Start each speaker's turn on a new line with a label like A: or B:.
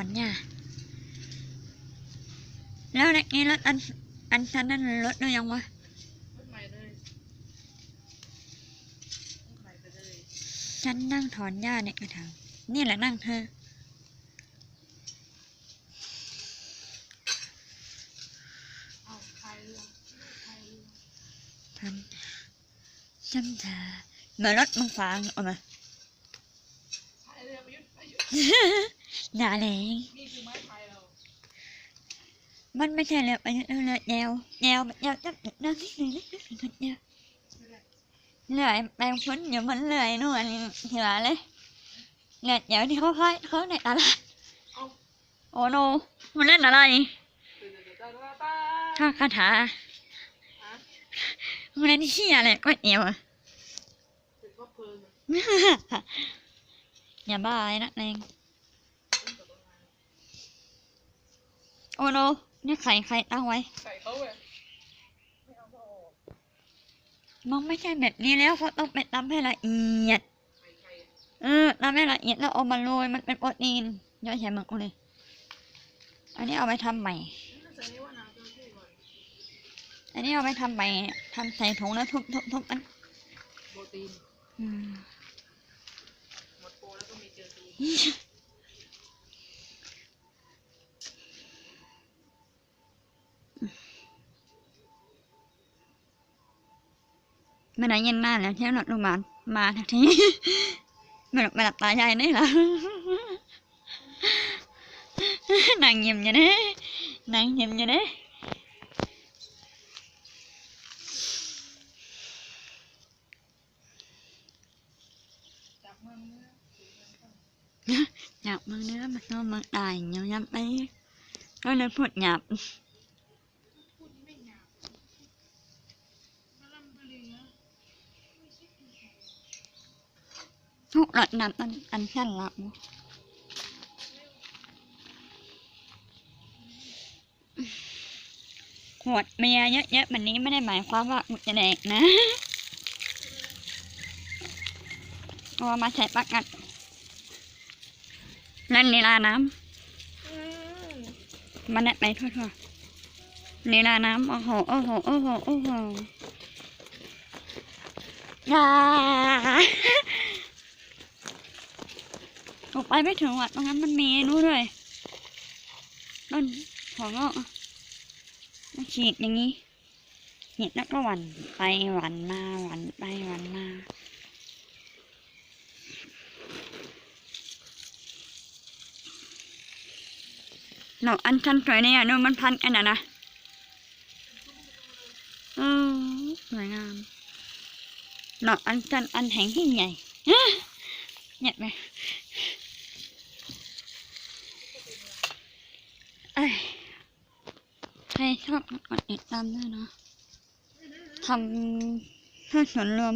A: อนหญ้าแล้วในนี้รถอันอันฉันนั่นรถหรือยังวะ
B: รถใหม่เลย
A: ฉันนั่งถอนหญ้าในกระถางนี่แหละนั่งเธอ
B: เอาใครเรื่องใครเรื่อง
A: ฉันฉันจะเหมือนรถมังฟางออกมา
B: ใครเรื่องประยุทธ์ประยุทธ์
A: อย่าเลย
B: นี่คือไม้พายเรา
A: มันไม่ใช่เรือไปเรือแนวแนวแนวจับนั่งที่ไหนนะคนเดียว
B: ไม่ได้
A: เรือแปลงพ้นอยู่บนเรือไอ้นู่นเถื่อเลยเรือเดี๋ยวที่เขาค่ายเขาในตลาด
B: เอา
A: โอ้โนมันเล่นอะไรท่องคาถามันเล่นที่อะไรก็เอวอะ
B: ตื่นก็เพลิงอะ
A: อย่าบ้าไอ้นักเลง
B: ตื่นตกลงมา
A: โอ้โนนี่ใครใครตั้งไว้
B: ใส่เขาเว้ยไม่เอาก็ออก
A: มันไม่ใช่แบบนี้แล้วเขาต้องไปตำให้ละเอียด
B: ใครใคร
A: เออตำให้ละเอียดแล้วเอามาโรยมันเป็นโปรตีนเยอะแยะมากเลย อันนี้เอาไปทำใหม่
B: นี่ใส่นี่ว่าน้ำตัวที่ก่อน
A: อันนี้เอาไปทำใหม่ทำใส่ถุงแล้วทุบทุบทุบอัน
B: โปรตีน
A: อืม
B: หมดโปรแล้วก็มีเจอตูน
A: ไม่ได้ยินหน้าแล้วเที่ยวหลอดโรงพยาบาลมาทันทีไม่หลับไม่หลับตาใหญ่นี่เหรอนางยิ้มอยู่นะนางยิ้มอยู่นะ
B: จับมือมือถือมันต้อง
A: หยาบมือเนื้อมันก็มือตายเงียบไปก็เลยพูดหยาบ
B: พูดไม่หยาบมาลำบเหลือ
A: ทุกหลอดน้ำอันอันสั้นละขวดเมียเยอะๆแบบนี้ไม่ได้หมายความว่าอุจจะแดกนะเอามาใส่ปากกัดเล่นลีลาน้
B: อืมำ
A: มันไปทั่วๆลีลาน้ำโอ้โหโอ้โหโอ้โหโอ้โหยา ออกไปไม่ถึงวัดตรงนั้นมันมีนู้นด้วยต้นหัวงอกมาฉีดอย่างนี้ฉีดแล้วก็หวันไปหวันมาหวันไปหวันมาเนาะอันชันสวยเนี่ยดูมันพันกันอะนะเออสวยงามเนาะอันชันอันแห่งที่ใหญ่เนี่ยไหม เอ้ยใคร ชอบกดติดตามด้วยนะทำเพื่อส่วนรวม